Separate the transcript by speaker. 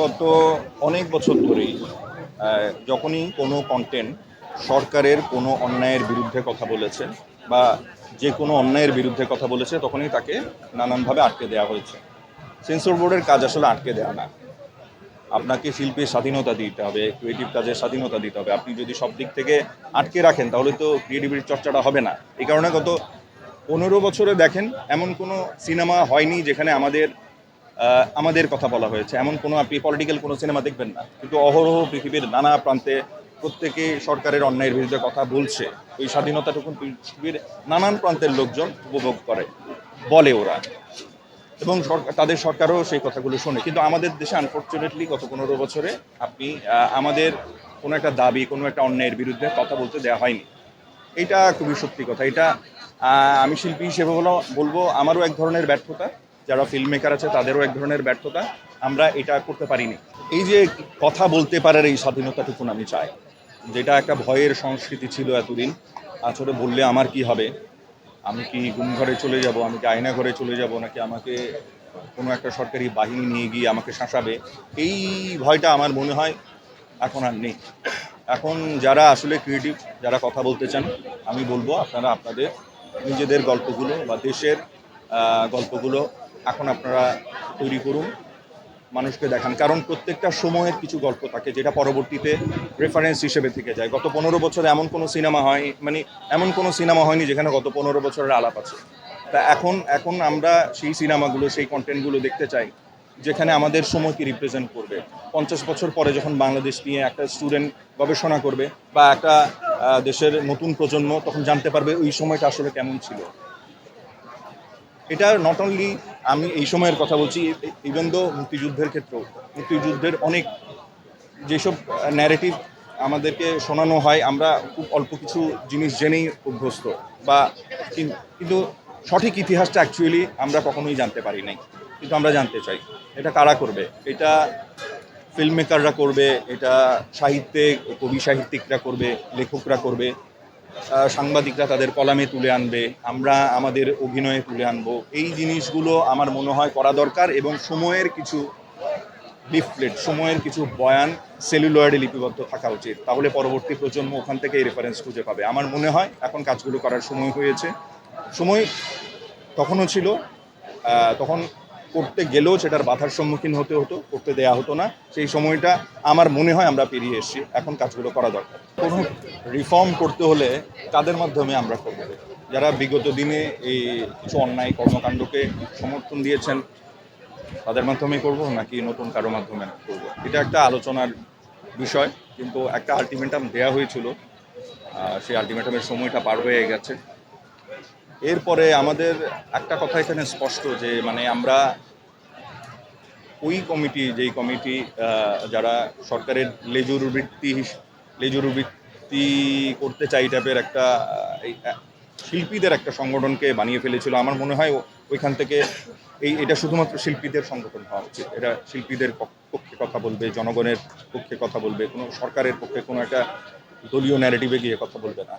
Speaker 1: গত অনেক বছর ধরেই যখনই কোনো কন্টেন্ট সরকারের কোনো অন্যায়ের বিরুদ্ধে কথা বলেছে বা যে কোনো অন্যায়ের বিরুদ্ধে কথা বলেছে, তখনই তাকে নানানভাবে আটকে দেওয়া হয়েছে। সেন্সর বোর্ডের কাজ আসলে আটকে দেওয়া না। আপনাকে শিল্পের স্বাধীনতা দিতে হবে ক্রিয়েটিভ কাজের স্বাধীনতা দিতে হবে। আপনি যদি সব দিক থেকে আটকে রাখেন, তাহলে তো ক্রিয়েটিভিটির চর্চাটা হবে না। এই কারণে গত পনেরো বছরে দেখেন, এমন কোনো সিনেমা হয়নি যেখানে আমাদের আমাদের কথা বলা হয়েছে। এমন কোনো আপনি পলিটিক্যাল কোনো সিনেমা দেখবেন না। কিন্তু অহরহ পৃথিবীর নানা প্রান্তে প্রত্যেকে সরকারের অন্যায়ের বিরুদ্ধে কথা বলছে। ওই স্বাধীনতাটুকু পৃথিবীর নানান প্রান্তের লোকজন উপভোগ করে, বলে ওরা। এবং সরকার, তাদের সরকারও সেই কথাগুলো শোনে। কিন্তু আমাদের দেশে আনফর্চুনেটলি গত পনেরো বছরে আপনি আমাদের কোনো একটা দাবি, কোনো একটা অন্যায়ের বিরুদ্ধে কথা বলতে দেওয়া হয়নি। এটা খুবই সত্যি কথা। এটা আমি শিল্পী হিসেবে বলো, বলব, আমারও এক ধরনের ব্যর্থতা। যারা ফিল্ম মেকার আছে, তাদেরও এক ধরনের ব্যর্থতা। আমরা এটা করতে পারিনি। এই যে কথা বলতে পারার এই স্বাধীনতাটুকুন আমি চাই। যেটা একটা ভয়ের সংস্কৃতি ছিল এতদিন আসলে বললে আমার কি হবে? আমি কি গুম ঘরে চলে যাব? আমি কি আয়না ঘরে চলে যাব? নাকি আমাকে কোনো একটা সরকারি বাহিনী নিয়ে গিয়ে আমাকে শাসাবে? এই ভয়টা আমার মনে হয় এখন আর নেই। এখন যারা আসলে ক্রিয়েটিভ যারা কথা বলতে চান, আমি বলব আপনারা আপনাদের নিজেদের গল্পগুলো বা দেশের গল্পগুলো এখন আপনারা তৈরি করুন, মানুষকে দেখান। কারণ প্রত্যেকটা সময়ের কিছু গল্প থাকে যেটা পরবর্তীতে রেফারেন্স হিসেবে থেকে যায়। গত পনেরো বছরে এমন কোনো সিনেমা হয় মানে এমন কোনো সিনেমা হয়নি যেখানে গত পনেরো বছরের আলাপ আছে। তা এখন এখন আমরা সেই সিনেমাগুলো সেই কন্টেন্টগুলো দেখতে চাই, যেখানে আমাদের সময়কে রিপ্রেজেন্ট করবে। পঞ্চাশ বছর পরে যখন বাংলাদেশ নিয়ে একটা স্টুডেন্ট গবেষণা করবে বা একটা দেশের নতুন প্রজন্ম তখন জানতে পারবে ওই সময়টা আসলে কেমন ছিল। এটা নট অনলি আমি এই সময়ের কথা বলছি ইভেন দো মুক্তিযুদ্ধের ক্ষেত্রেও, মুক্তিযুদ্ধের অনেক যেসব ন্যারেটিভ আমাদেরকে শোনানো হয়, আমরা খুব অল্প কিছু জিনিস জেনেই অভ্যস্ত বা কিন- কিন্তু সঠিক ইতিহাসটা অ্যাকচুয়ালি আমরা কখনোই জানতে পারি নাই, কিন্তু আমরা জানতে চাই, এটা কারা করবে? এটা ফিল্ম মেকাররা করবে, এটা সাহিত্যে, কবি সাহিত্যিকরা করবে, লেখকরা করবে সাংবাদিকরা তাদের কলামে তুলে আনবে, আমরা আমাদের অভিনয়ে তুলে আনব। এই জিনিসগুলো আমার মনে হয় করা দরকার এবং সময়ের কিছু লিফলেট, সময়ের কিছু বয়ান সেলুলয়েডে লিপিবদ্ধ থাকা উচিত। তাহলে পরবর্তী প্রজন্ম ওখান থেকে এই রেফারেন্স খুঁজে পাবে। আমার মনে হয় এখন কাজগুলো করার সময় হয়েছে। সময় তখনও ছিল তখন করতে গেলেও সেটার বাধার সম্মুখীন হতে হতো, করতে দেয়া হতো না। সেই সময়টা আমার মনে হয় আমরা পেরিয়ে এসেছি। এখন কাজগুলো করা দরকার। কোনো রিফর্ম করতে হলে তাদের মাধ্যমে আমরা করব? যারা বিগত দিনে এই কিছু অন্যায় কর্মকাণ্ডকে সমর্থন দিয়েছেন, তাদের মাধ্যমে করব নাকি নতুন কারও মাধ্যমে করব? এটা একটা আলোচনার বিষয়, কিন্তু একটা আলটিমেটাম দেয়া হয়েছিল। সেই আলটিমেটামের সময়টা পার হয়ে গেছে। এরপরে আমাদের একটা কথা এখানে স্পষ্ট যে মানে আমরা ওই কমিটি, যেই কমিটি যারা সরকারের লেজুর বৃত্তি লেজুর বৃত্তি করতে চাই টাইপের একটা শিল্পীদের একটা সংগঠনকে বানিয়ে ফেলেছিল। আমার মনে হয় ওইখান থেকে এই, এটা শুধুমাত্র শিল্পীদের সংগঠন হওয়া উচিত। এটা শিল্পীদের পক- পক্ষে কথা বলবে, জনগণের পক্ষে কথা বলবে, কোনো সরকারের পক্ষে কোনো একটা দলীয় ন্যারেটিভে গিয়ে কথা বলবে না।